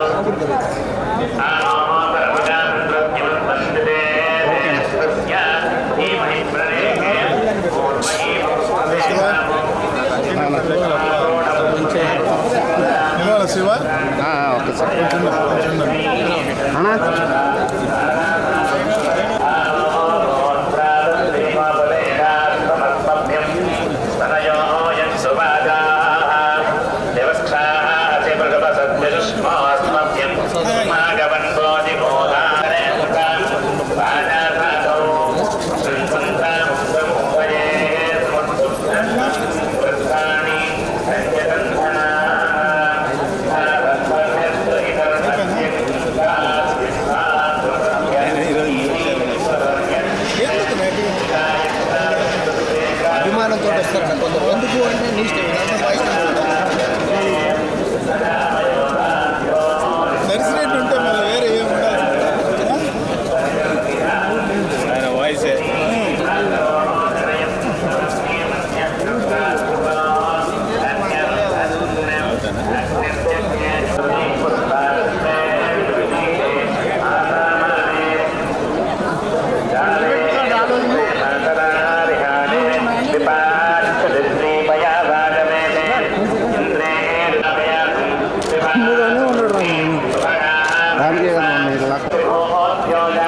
Uh, అభిమానంతో వస్తారు. కొందరు ఎందుకు అంటే నీ ఇష్టం. เรียกนามเอกลักษณ์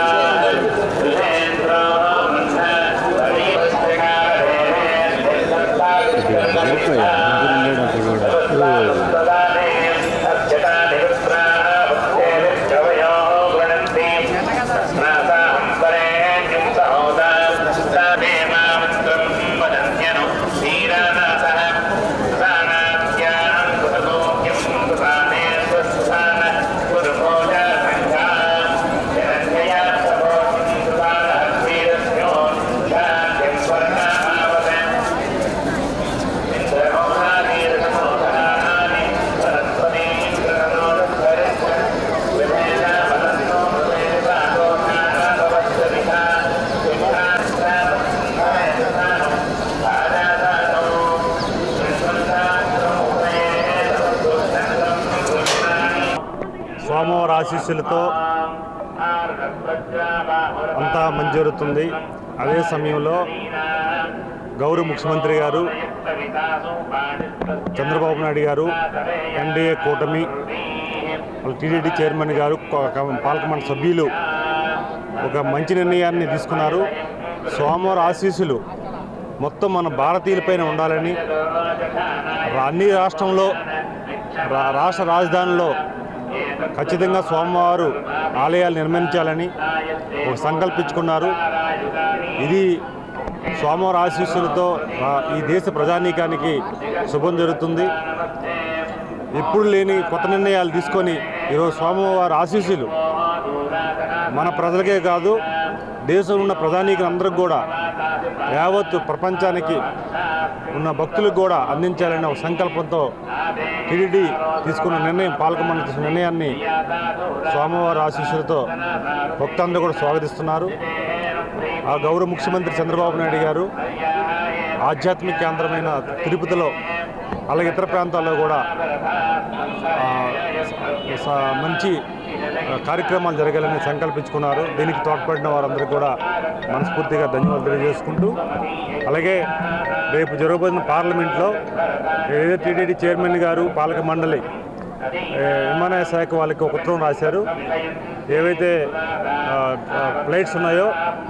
ఆశీస్సులతో అంతా మంచి జరుగుతుంది అదే సమయంలో గౌరవ ముఖ్యమంత్రి గారు చంద్రబాబు నాయుడు గారు ఎన్డీఏ కూటమి టీడీడీ చైర్మన్ గారు పాలకమండలి సభ్యులు ఒక మంచి నిర్ణయాన్ని తీసుకున్నారు. సోమవారం ఆశీస్సులు మొత్తం మన భారతీయులపైన ఉండాలని అన్ని రాష్ట్రంలో రా- రాష్ట్ర రాజధానిలో ఖచ్చితంగా స్వామివారు ఆలయాలు నిర్మించాలని ఒక సంకల్పించుకున్నారు. ఇది స్వామివారి ఆశీస్సులతో ఈ దేశ ప్రజానీకానికి శుభం జరుగుతుంది. ఎప్పుడు లేని కొత్త నిర్ణయాలు తీసుకొని ఈరోజు స్వామివారి ఆశీస్సులు మన ప్రజలకే కాదు దేశంలో ఉన్న ప్రధానికులు అందరికి కూడా యావత్తు ప్రపంచానికి ఉన్న భక్తులకు కూడా అందించాలనే ఒక సంకల్పంతో టీడీడీ తీసుకున్న నిర్ణయం పాలకమండలి తీసుకున్న నిర్ణయాన్ని స్వామివారి ఆశీస్సులతో భక్తులందరూ కూడా స్వాగతిస్తున్నారు. ఆ గౌరవ ముఖ్యమంత్రి చంద్రబాబు నాయుడు గారు ఆధ్యాత్మిక కేంద్రమైన తిరుపతిలో అలాగే ఇతర ప్రాంతాల్లో కూడా మంచి కార్యక్రమాలు జరగాలని సంకల్పించుకున్నారు. దీనికి తోడ్పడిన వారందరూ కూడా మనస్ఫూర్తిగా ధన్యవాదాలు తెలియజేసుకుంటూ అలాగే రేపు జరగబోతున్న పార్లమెంట్లో ఏదైతే టీటీడీ చైర్మన్ గారు పాలక మండలి ఏ, విమానయాన శాఖ వాళ్ళకి ఒక ఉత్తరం రాశారు. ఏవైతే ప్లేట్స్ ఉన్నాయో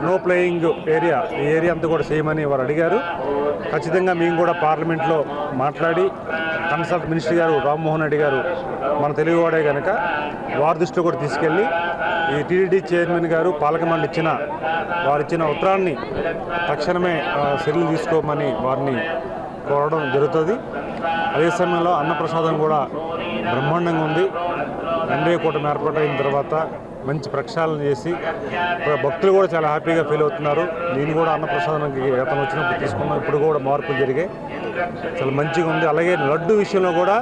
నో ప్లేయింగ్ ఏరియా ఈ ఏరియా అంతా కూడా చేయమని వారు అడిగారు. ఖచ్చితంగా మేము కూడా పార్లమెంట్లో మాట్లాడి కన్సల్ట్ మినిస్టర్ గారు రామ్మోహన్ రెడ్డి గారు మన తెలుగువాడే కనుక వారి దృష్టిలో కూడా తీసుకెళ్ళి ఈ టీడీడీ చైర్మన్ గారు పాలక మండలి ఇచ్చిన వారు ఇచ్చిన ఉత్తరాన్ని తక్షణమే చర్యలు తీసుకోమని వారిని కోరడం జరుగుతుంది. అదే సమయంలో అన్నప్రసాదం కూడా బ్రహ్మాండంగా ఉంది. ఎన్డీఏ కూటమి ఏర్పాటైన తర్వాత మంచి ప్రక్షాళన చేసి భక్తులు కూడా చాలా హ్యాపీగా ఫీల్ అవుతున్నారు. నేను కూడా అన్నప్రసాదానికి గతం వచ్చినప్పుడు తీసుకున్నాను. ఇప్పుడు కూడా మార్పులు జరిగాయి. చాలా మంచిగా ఉంది. అలాగే లడ్డు విషయంలో కూడా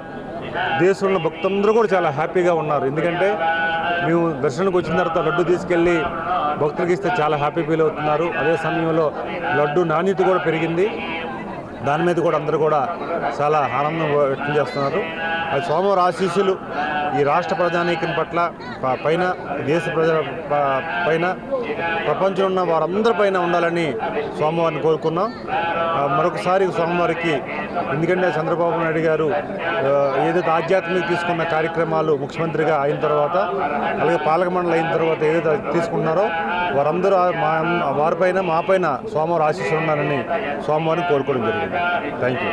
దేశంలో భక్తులందరూ కూడా చాలా హ్యాపీగా ఉన్నారు. ఎందుకంటే మేము దర్శనానికి వచ్చిన తర్వాత లడ్డు తీసుకెళ్ళి భక్తులకి ఇస్తే చాలా హ్యాపీ ఫీల్ అవుతున్నారు. అదే సమయంలో లడ్డు నాణ్యత కూడా పెరిగింది. దాని మీద కూడా అందరూ కూడా చాలా ఆనందం వ్యక్తం చేస్తున్నారు. అది సోమవారం ఆశీస్సులు ఈ రాష్ట్ర ప్రజానీకం పట్ల ప- పైన దేశ ప్రజల పైన ప్రపంచంలో ఉన్న వారందరి పైన ఉండాలని స్వామివారిని కోరుకున్నాం. మరొకసారి స్వామివారికి ఎందుకంటే చంద్రబాబు నాయుడు గారు ఏదైతే ఆధ్యాత్మిక తీసుకున్న కార్యక్రమాలు ముఖ్యమంత్రిగా అయిన తర్వాత అలాగే పాలక మండలి అయిన తర్వాత ఏదైతే తీసుకున్నారో వారందరూ మా వారిపైన మా పైన స్వామివారు ఆశీస్సులు ఉన్నారని స్వామివారిని కోరుకోవడం జరిగింది. Thank you